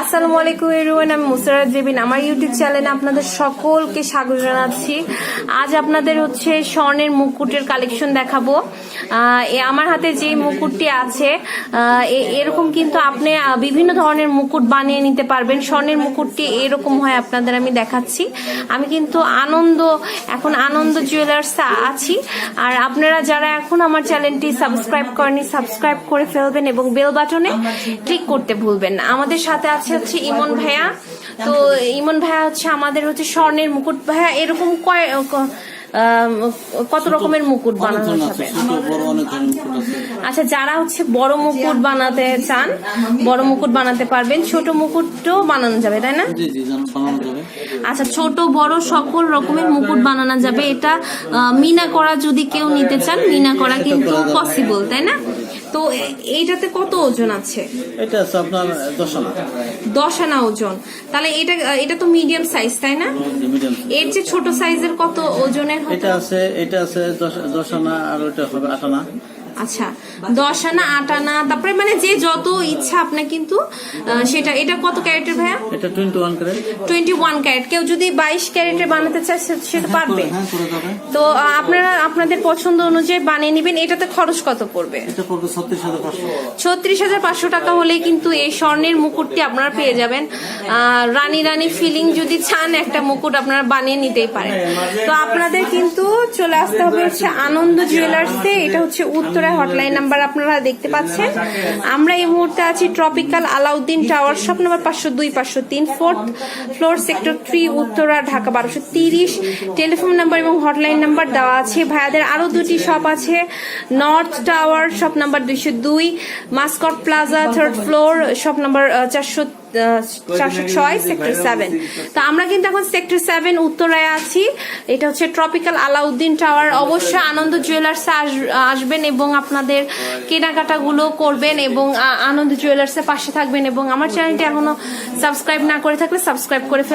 আসসালামু আলাইকুম এরুয়ান আমি মুসারাত জেবিন। আমার ইউটিউব চ্যানেলে আপনাদের সকলকে স্বাগত জানাচ্ছি। আজ আপনাদের হচ্ছে স্বর্ণের মুকুটের কালেকশন দেখাবো। আমার হাতে যে মুকুটটি আছে এরকম কিন্তু আপনি বিভিন্ন ধরনের মুকুট বানিয়ে নিতে পারবেন। স্বর্ণের মুকুটটি এরকম হয় আপনাদের আমি দেখাচ্ছি। আমি কিন্তু আনন্দ, এখন আনন্দ জুয়েলার্স আছি। আর আপনারা যারা এখন আমার চ্যানেলটি সাবস্ক্রাইব করেনি সাবস্ক্রাইব করে ফেলবেন এবং বেল বাটনে ক্লিক করতে ভুলবেন আমাদের সাথে আছে হচ্ছে ইমন ভাইয়া। তো ইমন ভাইয়া হচ্ছে আমাদের হচ্ছে স্বর্ণের মুকুট। ভাইয়া, এরকম কয় কত রকমের মুকুট বানানো যাবে আচ্ছা যারা হচ্ছে বড় মুকুট বানাতে চান বড় মুকুট বানাতে পারবেন ছোট মুকুটও বানানো যাবে তাই না? আচ্ছা ছোট বড় সকল রকমের মুকুট বানানো যাবে। এটা মিনা করা যদি কেউ নিতে চান মিনা করা কিন্তু পসিবল তাই না? তো এইটাতে কত ওজন আছে? এটা আছে আপনার দশ আনা। দশ আনা ওজন। তাহলে এটা এটা তো মিডিয়াম সাইজ তাই না? এর যে ছোট সাইজের কত ওজনের এটা আছে এটা আছে দশ আনা আর ওটা হবে আট আনা। আচ্ছা দশ আনা আট আনা তারপরে মানে যে যত ইচ্ছা আপনার কিন্তু সেটা এটা কত ক্যারেটের ভাইয়া? এটা টোয়েন্টি ওয়ান করে টোয়েন্টি ওয়ান ক্যারেট কেউ যদি বাইশ ক্যারেটের বানাতে চায় সেটা পারবে। হ্যাঁ করে যাবে। তো আপনারা আপনাদের পছন্দ অনুযায়ী বানিয়ে নেবেন। এটাতে খরচ কত পড়বে? ছত্রিশ হাজার পাঁচশো টাকা হলেই কিন্তু এই স্বর্ণের মুকুটটি আপনারা পেয়ে যাবেন। রানী রানী ফিলিং যদি চান, একটা মুকুট আপনারা বানিয়ে নিতেই পারেন। তো আপনাদের কিন্তু চলে আসতে হবে হচ্ছে আনন্দ জুয়েলার্সে এটা হচ্ছে উত্তরা হটলাইন নাম্বার আপনারা দেখতে পাচ্ছেন। আমরা এই মুহূর্তে আছি tropical Alauddin tower shop number পাঁচশো দুই, পাঁচশো তিন fourth floor sector three Uttara, Dhaka, বারোশো তিরিশ। টেলিফোন নাম্বার এবং হটলাইন নাম্বার দেওয়া আছে। ভাইয়াদের আরও দুটি শপ আছে। নর্থ টাওয়ার শপ নাম্বার দুইশো দুই। Mascot plaza third floor shop number চারশো চারশো ছয় সেক্টর সেভেন তো আমরা কিন্তু এখন সেক্টর সেভেন উত্তরায় আছি। এটা হচ্ছে ট্রপিক্যাল আলাউদ্দিন টাওয়ার অবশ্যই আনন্দ জুয়েলার্সে আসবেন এবং আপনাদের কেনাকাটাগুলো করবেন এবং আনন্দ জুয়েলার্সের পাশে থাকবেন এবং আমার চ্যানেলটি এখনও সাবস্ক্রাইব না করে থাকলে সাবস্ক্রাইব করে ফেল